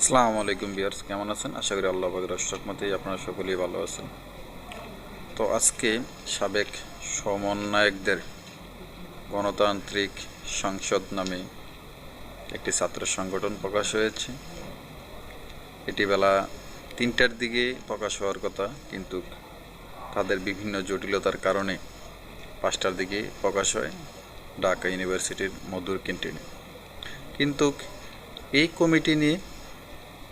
আসসালামু আলাইকুম বিয়ার্স কেমন আছেন? আশা করি আল্লাহ বাগের রহমতেই আপনারা সকলেই ভালো আছেন। তো আজকে সাবেক সমন্বয়কদের গণতান্ত্রিক সংসদ নামে একটি ছাত্র সংগঠন প্রকাশ হয়েছে। এটি বেলা তিনটার দিকে প্রকাশ হওয়ার কথা, কিন্তু তাদের বিভিন্ন জটিলতার কারণে পাঁচটার দিকে প্রকাশ হয় ঢাকা ইউনিভার্সিটির মধুর ক্যান্টিনে। কিন্তু এই কমিটি নিয়ে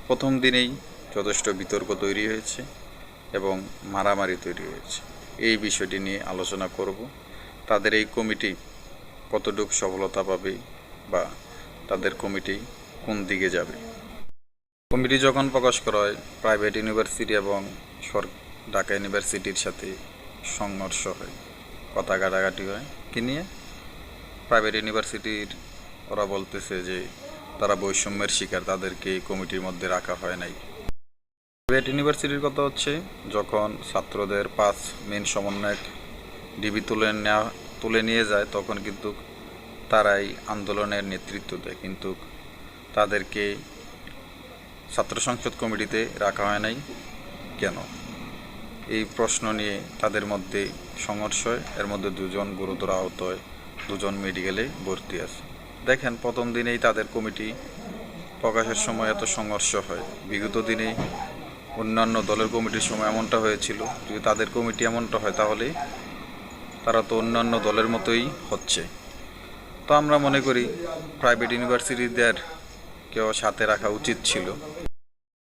প্রথম দিনেই যথেষ্ট বিতর্ক তৈরি হয়েছে এবং মারামারি তৈরি হয়েছে। এই বিষয়টি নিয়ে আলোচনা করব। তাদের এই কমিটি কতটুকু সফলতা পাবে বা তাদের কমিটি কোন দিকে যাবে? কমিটি যখন প্রকাশ করা হয়, প্রাইভেট ইউনিভার্সিটি এবং ঢাকা ইউনিভার্সিটির সাথে সংঘর্ষ হয়, কথা কাটাকাটি হয়। কি নিয়ে? প্রাইভেট ইউনিভার্সিটির ওরা বলতেছে যে তারা বৈষম্যের শিকার, তাদেরকে কমিটির মধ্যে রাখা হয় নাই। প্রাইভেট ইউনিভার্সিটির কথা হচ্ছে, যখন ছাত্রদের পাঁচ মেন সমন্বয়ক ডিবি তুলে নেওয়া তুলে নিয়ে যায়, তখন কিন্তু তারাই আন্দোলনের নেতৃত্ব দেয়। কিন্তু তাদেরকে ছাত্র সংসদ কমিটিতে রাখা হয় নাই। কেন? এই প্রশ্ন নিয়ে তাদের মধ্যে সংঘর্ষ হয়। এর মধ্যে দুজন গুরুতর আহত হয়, দুজন মেডিকেলে ভর্তি আছে। দেখেন, প্রথম দিনেই তাদের কমিটি প্রকাশের সময় এত সংঘর্ষ হয়। বিগত দিনে অন্যান্য দলের কমিটির সময় এমনটা হয়েছিল, যদি তাদের কমিটি এমনটা হয় তাহলে তারা তো অন্যান্য দলের মতোই হচ্ছে। তো আমরা মনে করি প্রাইভেট ইউনিভার্সিটিদের কেউ সাথে রাখা উচিত ছিল।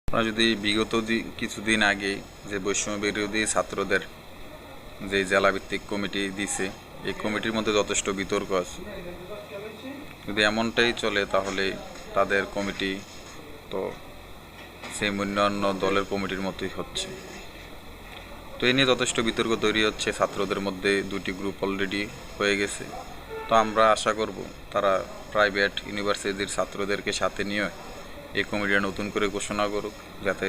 আমরা যদি বিগত কিছুদিন আগে যে বৈষম্য বিরোধী ছাত্রদের যে জেলাভিত্তিক কমিটি দিছে, এই কমিটির মধ্যে যথেষ্ট বিতর্ক আছে। যদি এমনটাই চলে তাহলে তাদের কমিটি তো সেই অন্যান্য দলের কমিটির মতোই হচ্ছে। তো এ নিয়ে যথেষ্ট বিতর্ক তৈরি হচ্ছে, ছাত্রদের মধ্যে দুটি গ্রুপ অলরেডি হয়ে গেছে। তো আমরা আশা করব তারা প্রাইভেট ইউনিভার্সিটির ছাত্রদেরকে সাথে নিয়ে এই কমিটিটা নতুন করে ঘোষণা করুক, যাতে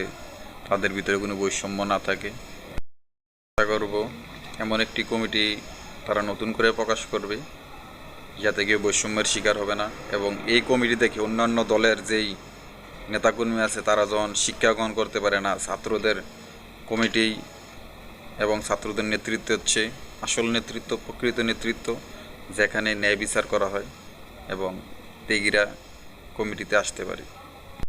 তাদের ভিতরে কোনো বৈষম্য না থাকে। আশা করব এমন একটি কমিটি তারা নতুন করে প্রকাশ করবে। যাতে কেউ বৈষম্যের শিকার হবে না। এবং এই কমিটি থেকে অন্যান্য দলের যেই নেতাকর্মী আছে, তারা যখন শিক্ষা গ্রহণ করতে পারে না, ছাত্রদের কমিটি এবং ছাত্রদের নেতৃত্ব হচ্ছে আসল নেতৃত্ব, প্রকৃত নেতৃত্ব, যেখানে ন্যায় বিচার করা হয় এবং তেগিরা কমিটিতে আসতে পারে।